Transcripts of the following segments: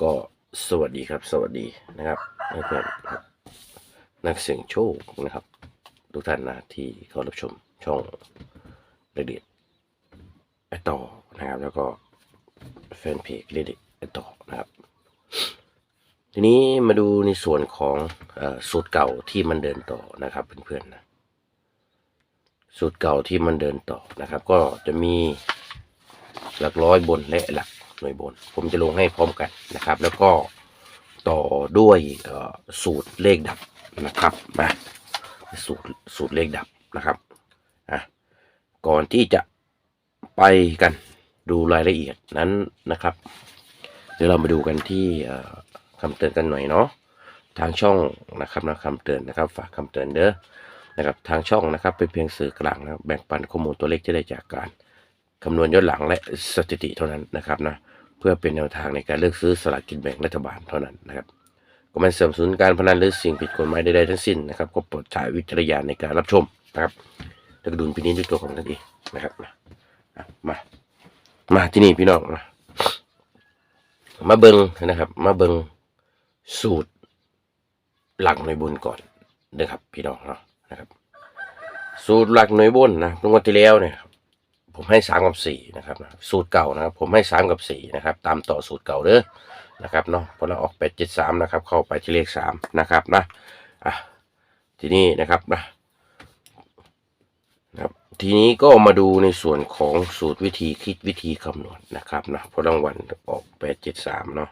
ก็สวัสดีครับ สวัสดีนะครับเพื่อนๆนักเสี่ยงโชคนะครับ ทุกท่านนะที่เข้ารับชมช่องเรดิตไอต่อนะครับ แล้วก็แฟนเพจเรดิตไอต่อนะครับ ทีนี้มาดูในส่วนของอสูตรเก่าที่มันเดินต่อนะครับเพื่อนๆนะสูตรเก่าที่มันเดินต่อนะครับ ก็จะมีหลักร้อยบนและหลัก หน่วยบน ผมจะลงให้พร้อมกันนะครับ แล้วก็ต่อด้วยสูตรเลขดับนะครับมาสูตรสูตรเลขดับนะครับอะก่อนที่จะไปกันดูรายละเอียดนั้นนะครับ เดี๋ยวเรามาดูกันที่เอ่อคำเตือนกันหน่อยเนาะทางช่องนะครับนะคำเตือนนะครับ ฝากคำเตือนเด้อนะครับทางช่องนะครับเป็นเพียงสื่อกลางนะแบ่งปันข้อมูลตัวเลขที่ได้จากการ คำนวณย้อนหลังและสถิติเท่านั้นนะครับนะเพื่อเป็นแนวทางในการเลือกซื้อสลากกินแบ่งรัฐบาลเท่านั้นนะครับก็ไม่สนับสนุนการพนันหรือสิ่งผิดกฎหมายใดๆทั้งสิ้นนะครับก็โปรดใช้วิจารณญาณในการรับชมนะครับแล้วก็ดุลพินิจด้วยตัวของท่านเองนะครับนะมา มาที่นี่พี่น้องนะมาเบิงนะครับ มาเบิงสูตรหลักหน่วยบุญก่อนเด้อครับ พี่น้องเนาะนะครับ สูตรหลักหน่วยบุญนะงวดที่แล้วเนี่ย ผมให้สามกับสี่นะครับสูตรเก่านะครับ ผมให้สามกับสี่นะครับ ตามต่อสูตรเก่าเด้อนะครับเนาะพอเราออกแปดเจ็ดสามนะครับ เข้าไปที่เลขสามนะครับนะอะทีนี้นะครับนะนะครับ ทีนี้ก็มาดูในส่วนของสูตรวิธีคิดวิธีคำนวณนะครับนะพอรางวัลออกแปดเจ็ดสามเนาะ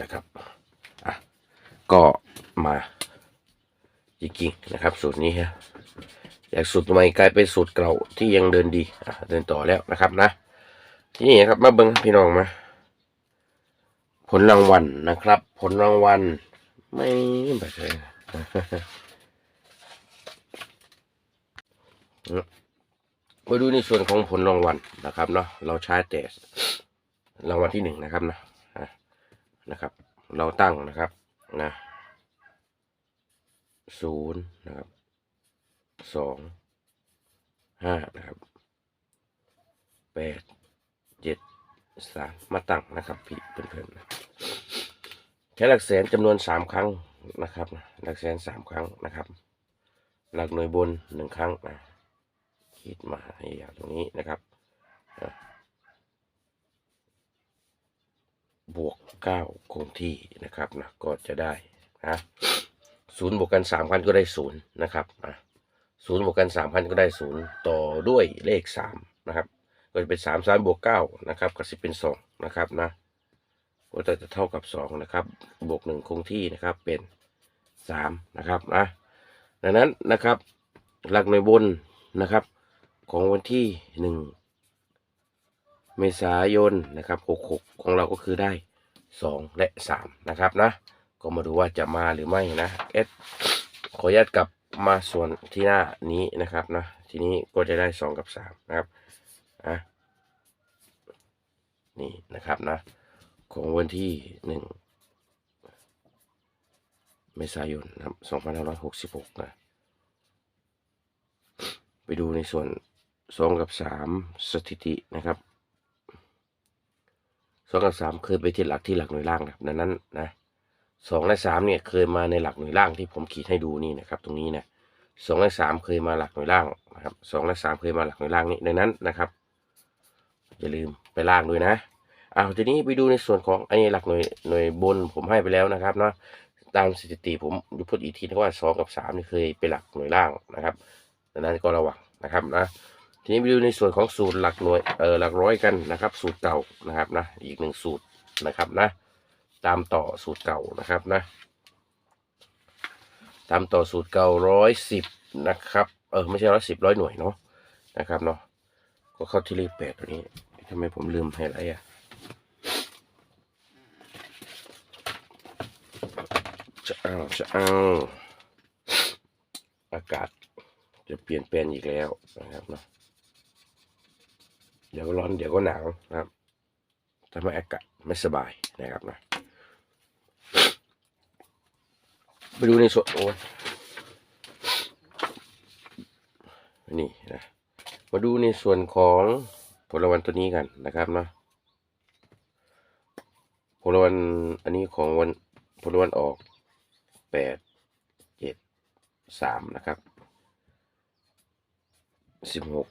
นะครับอะก็มาจริงๆนะครับ สูตรนี้ฮะจากสูตรใหม่กลายเป็นสูตรเก่าที่ยังเดินดีอะเดินต่อแล้วนะครับนะที่นี่นะครับมาเบิ้งพี่น้องมาผลรางวัลนะครับ ผลรางวัลไม่แบบเลยมาดูในส่วนของผลรางวัลนะครับเนาะเราใช้แต่รางวัลที่หนึ่งนะครับนะ นะครับ เราตั้งนะครับนะศูนย์นะครับสองห้านะครับแปดเจ็ดสามมาตั้งนะครับพี่เพื่อนๆนะใช้หลักแสนจำนวนสามครั้งนะครับ หลักแสนสามครั้งนะครับ หลักหน่วยบนหนึ่งครั้งนะคิดมาให้อย่างตรงนี้นะครับอะ บ วกเก้าคงที่นะครับนะก็จะได้นะศูนย์บวกกันสามพันก็ได้ศูนย์นะครับนะศูนย์บวกกันสามพันก็ได้ศูนย์ต่อด้วยเลขสามนะครับ ก็จะเป็นสามสามบวกเก้านะครับก็จะเป็นสองนะครับนะก็จะเท่ากับสองนะครับ บวกหนึ่งคงที่นะครับเป็นสามนะครับนะดังนั้นนะครับ หลักในวยบนนะครับ ของวันที่หนึ่งเมษายนนะครับ66ของเราก็คือได้ 2 และ 3 นะครับนะ ก็มาดูว่าจะมาหรือไม่นะเอสขออนุญาตกลับมาส่วนที่หน้านี้นะครับนะ ทีนี้ก็จะได้ 2 กับ 3 นะครับอะนี่นะครับนะ ของวันที่ 1 เมษายนนะครับ2566 นะ ไปดูในส่วน 2 กับ 3 สถิตินะครับ สองกับสามเคยไปที่หลักที่หลักหน่วยล่างนะครับนั้นนะสองและสามเนี่ยเคยมาในหลักหน่วยล่างที่ผมขีดให้ดูนี่นะครับ ตรงนี้นะสองและสามเคยมาหลักหน่วยล่างนะครับสองและสามเคยมาหลักหน่วยล่างนี่ดังนั้นนะครับอย่าลืมไปล่างด้วยนะเอาทีนี้ไปดูในส่วนของไอ้หลักหน่วยหน่วยบนผมให้ไปแล้วนะครับเนาะตามสถิติผมดูพูดอีกทีนะว่าสองกับสามนี่เคยไปหลักหน่วยล่างนะครับดังนั้นก็ระวังนะครับนะ ทีนี้ไปดูในส่วนของสูตรหลักหน่วยเออหลักร้อยกันนะครับ สูตรเก่านะครับนะอีกหนึ่งสูตรนะครับนะ ตามต่อสูตรเก่านะครับนะ ตามต่อสูตรเก่าร้อยสิบนะครับเออไม่ใช่ร้อยสิบร้อยหน่วยเนาะนะครับเนาะก็เข้าที่เลขแปดตัวนี้ทำไมผมลืมไฮไลท์อะจะเอาจะเอาอากาศจะเปลี่ยนแปลงอีกแล้วนะครับเนาะ เดี๋ยวก็ร้อนเดี๋ยวก็หนาวนะครับทำให้อากาศไม่สบายนะครับนะไปดูในส่วนโอ้ยนี่นะมาดูในส่วนของผลวันตัวนี้กันนะครับเนาะผลวันอันนี้ของวันผลวันออกแปดเจ็ดสามนะครับสิบหก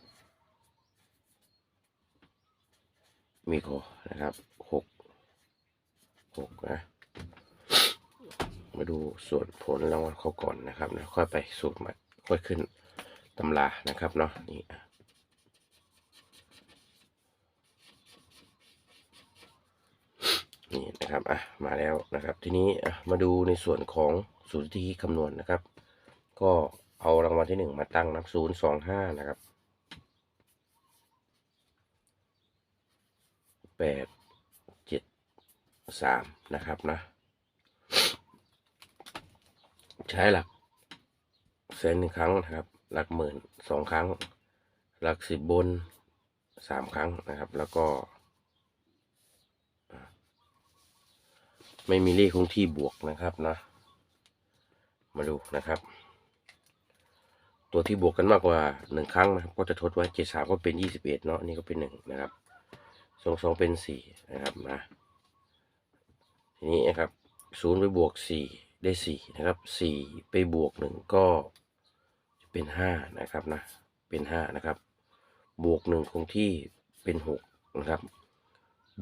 มีคอนะครับหกหกนะ มาดูส่วนผลรางวัลเขาก่อนนะครับนะค่อยไปสูตรม่ค่อยขึ้นตำรานะครับเนาะนี่อะนี่นะครับอะมาแล้วนะครับ ทีนี้อะมาดูในส่วนของสูตรที่คำนวณนะครับ ก็เอารางวัลที่หนึ่งมาตั้งนับศูนย์สองห้านะครับ แปดเจ็ดสามนะครับนะ ใช้หลักแสนหนึ่งครั้งนะครับ หลักหมื่นสองครั้ง หลักสิบบนสามครั้งนะครับ แล้วก็ ไม่มีเลขคงที่บวกนะครับนะ มาดูนะครับ ตัวที่บวกกันมากกว่าหนึ่งครั้งนะครับ ก็จะทดไว้เจ็ดสามก็เป็นยี่สิบเอ็ดเนาะอันนี่ก็เป็นหนึ่งนะครับ สองสองเป็นสี่นะครับนะทีนี้นะครับศูนย์ไปบวกสี่ได้สี่นะครับสี่ไปบวกหนึ่งก็จะเป็นห้านะครับนะเป็นห้านะครับ บวกหนึ่งคงที่เป็นหกนะครับ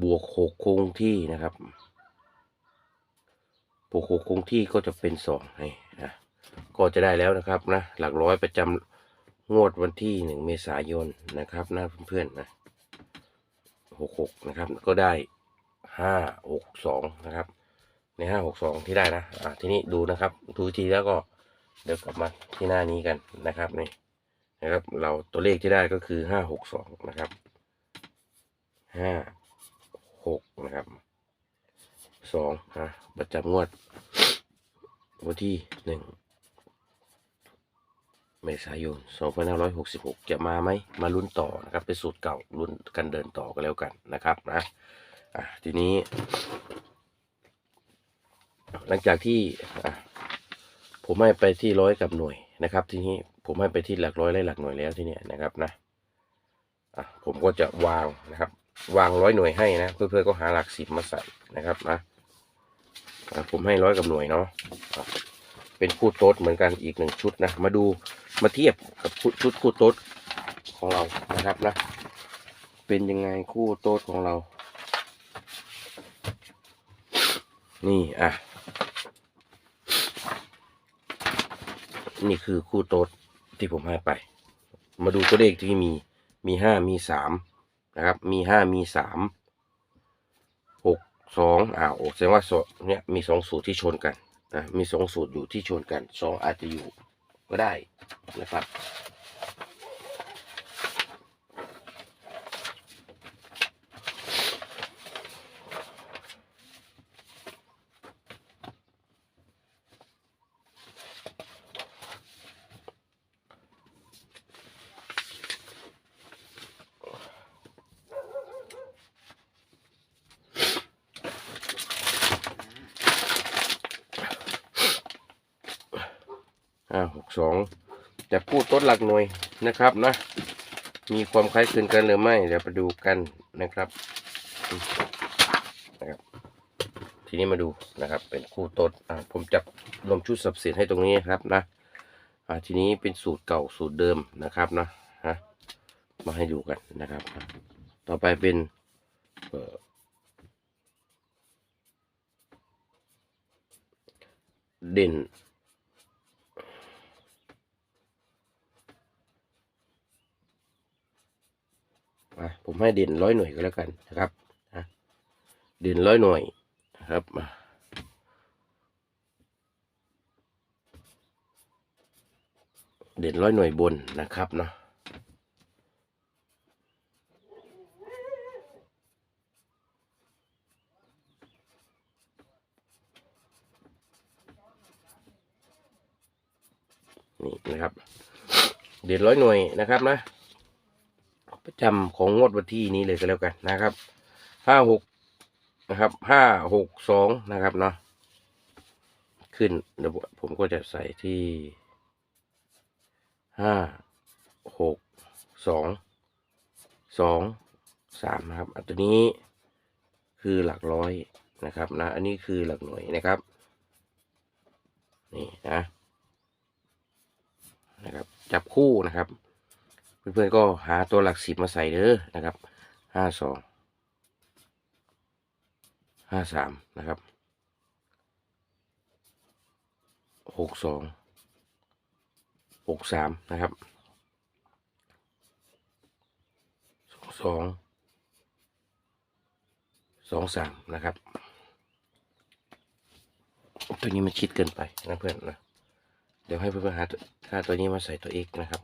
บวกหกคงที่นะครับบวกหกคงที่ก็จะเป็นสองให้นะก็จะได้แล้วนะครับนะหลักร้อยประจำงวดวันที่หนึ่งเมษายนนะครับนะเพื่อนๆนะ หกหกนะครับ ก็ได้ห้าหกสองนะครับ ในห้าหกสองที่ได้นะอ่าทีนี้ดูนะครับดูทีแล้วก็เดี๋ยวกลับมาที่หน้านี้กันนะครับนี่นะครับ เราตัวเลขที่ได้ก็คือห้าหกสองนะครับห้าหกนะครับสองอะประจำงวดวันที่หนึ่ง เมษายนสองพันห้าร้อยหกสิบหกจะมาไหม มาลุ้นต่อนะครับ เป็นสูตรเก่าลุ้นกันเดินต่อกันแล้วกันนะครับนะอะทีนี้ หลังจากที่อะผมให้ไปที่ร้อยกับหน่วยนะครับ ทีนี้ผมให้ไปที่หลักร้อยและหลักหน่วยแล้วที่เนี้ยนะครับนะอะผมก็จะวางนะครับ วางร้อยหน่วยให้นะเพื่อนๆก็หาหลักสิบมาใส่นะครับนะอะผมให้ร้อยกับหน่วยเนาะ เป็นคู่โต๊ดเหมือนกันอีกหนึ่งชุดนะ มาดูมาเทียบกับชุดชุดคู่โต๊ดของเรานะครับนะ เป็นยังไงคู่โต๊ดของเรา นี่อะ นี่คือคู่โต๊ดที่ผมให้ไป มาดูตัวเลขที่มี มีห้ามีสามนะครับ มีห้ามีสามหกสองอ่าโอ้แสดงว่าเนี่ยมีสองสูตรที่ชนกัน นะมีสองสูตรอยู่ที่ชนกันสองอาจจะอยู่ก็ได้นะครับ หกสองจะพูดต้นหลักหน่วยนะครับนะมีความคล้ายคลึงกันหรือไม่เดี๋ยวไปดูกันนะครับนะครับ ทีนี้มาดูนะครับ เป็นคู่ต้นอ่าผมจับรวมชุดสับเสร็จให้ตรงนี้ครับนะอ่าทีนี้เป็นสูตรเก่าสูตรเดิมนะครับนะฮะมาให้ดูกันนะครับ ต่อไปเป็นเอ่อเด่น อะผมให้เด่นร้อยหน่วยก็แล้วกันนะครับนะเด่นร้อยหน่วยนะครับเด่นร้อยหน่วยบนนะครับเนาะนี่นะครับ เด่นร้อยหน่วยนะครับนะ ประจำของงวดวันที่นี้เลยก็แล้วกันนะครับห้าหกนะครับห้าหกสองนะครับเนาะขึ้นเดี๋ยวผมก็จะใส่ที่ห้าหกสองสองสามนะครับอันตัวนี้คือหลักร้อยนะครับนะอันนี้คือหลักหน่วยนะครับนี่นะนะครับจับคู่นะครับ เพื่อนๆก็หาตัวหลักสิบมาใส่เด้อนะครับห้าสองห้าสามนะครับหกสองหกสามนะครับสองสองสองสามนะครับ ตัวนี้มันชิดเกินไปนะเพื่อนนะเดี๋ยวให้เพื่อนๆหาค่าตัวนี้มาใส่ตัว x นะครับ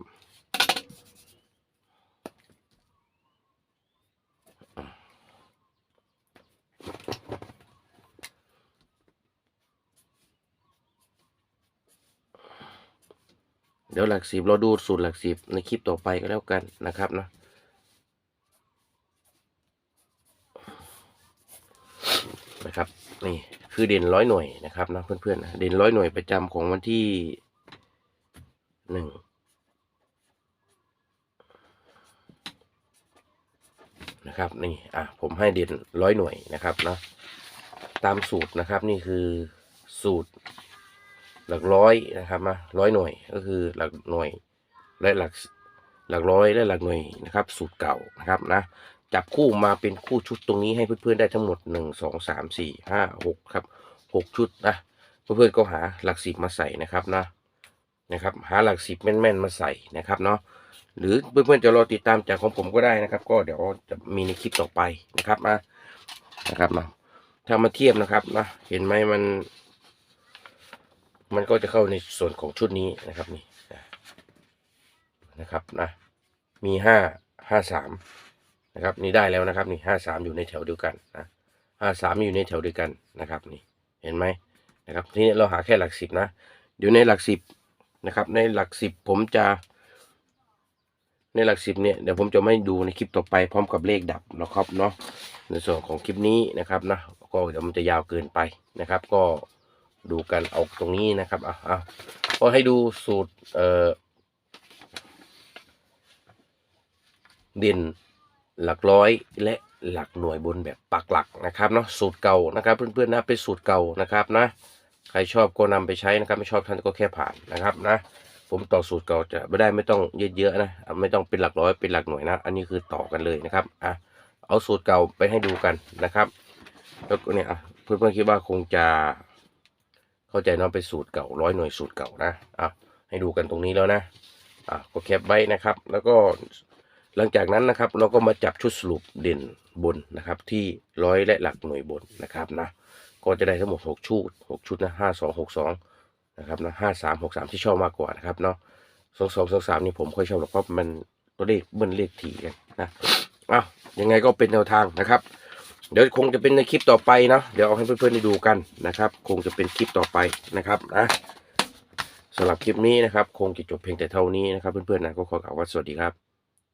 เดี๋ยวหลักสิบเราดูสูตรหลักสิบในคลิปต่อไปก็แล้วกันนะครับเนาะนะครับนี่คือเด่นร้อยหน่วยนะครับนะเพื่อนๆนะเด่นร้อยหน่วยประจำของวันที่หนึ่งนะครับนี่อะผมให้เด่นร้อยหน่วยนะครับนะตามสูตรนะครับนี่คือสูตร หลักร้อยนะครับนะร้อยหน่วยก็คือหลักหน่วยและหลักหลักร้อยและหลักหน่วยนะครับ สูตรเก่านะครับนะจับคู่มาเป็นคู่ชุดตรงนี้ให้เพื่อนๆได้ทั้งหมดหนึ่งสองสามสี่ห้าหกครับหกชุดนะเพื่อนๆก็หาหลักสิบมาใส่นะครับนะนะครับหาหลักสิบแม่นๆมาใส่นะครับเนาะหรือเพื่อนๆจะรอติดตามจากของผมก็ได้นะครับ ก็เดี๋ยวจะมีในคลิปต่อไปนะครับนะนะครับนะถ้ามาเทียบนะครับนะเห็นไหมมัน มันก็จะเข้าในส่วนของชุดนี้นะครับนี่นะครับนะมีห้าห้าสามนะครับนี่ได้แล้วนะครับนี่ห้าสามอยู่ในแถวเดียวกันนะห้าสามอยู่ในแถวเดียวกันนะครับนี่เห็นไหมนะครับทีนี้เราหาแค่หลักสิบนะเดี๋ยวในหลักสิบนะครับ ในหลักสิบผมจะ ในหลักสิบเนี่ยเดี๋ยวผมจะไม่ดูในคลิปต่อไปพร้อมกับเลขดับนะครับเนาะในส่วนของคลิปนี้นะครับนะก็เดี๋ยวมันจะยาวเกินไปนะครับ ก็ ดูกันเอาตรงนี้นะครับเอะอะก็ให้ดูสูตรเอ่อเด่นหลักร้อยและหลักหน่วยบนแบบปักหลักนะครับเนาะสูตรเก่านะครับ เพื่อนๆนะเป็นสูตรเก่านะครับนะใครชอบก็นำไปใช้นะครับ ไม่ชอบท่านก็แค่ผ่านนะครับนะผมต่อสูตรเก่าจะไม่ได้ไม่ต้องเยอะๆนะอะไม่ต้องเป็นหลักร้อยเป็นหลักหน่วยนะ อันนี้คือต่อกันเลยนะครับอะเอาสูตรเก่าไปให้ดูกันนะครับ แล้วก็เนี่ยเพื่อนๆคิดว่าคงจะ เข้าใจเน้องเป็นสูตรเก่าร้อยหน่วยสูตรเก่านะอะให้ดูกันตรงนี้แล้วนะอะก็แคปไว้นะครับ แล้วก็หลังจากนั้นนะครับเราก็มาจับชุดสรุปเด่นบนนะครับ ที่ร้อยและหลักหน่วยบนนะครับนะก็จะได้ทั้งหมดหกชุดหกชุดนะห้าสองหกสองนะครับนะห้าสามหกสามที่ชอบมากกว่านะครับเนาะสองสองสองสามนี่ผมค่อยชอบหรอกเพราะมันตัวเลขเบิ้ลเลขถี่กันนะอ้าวยังไงก็เป็นแนวทางนะครับ เดี๋ยวคงจะเป็นในคลิปต่อไปเนาะเดี๋ยวเอาให้เพื่อนๆได้ดูกันนะครับ คงจะเป็นคลิปต่อไปนะครับนะสำหรับคลิปนี้นะครับ คงจะจบเพียงแต่เท่านี้นะครับ เพื่อนๆนะก็ขอกล่าวว่าสวัสดีครับ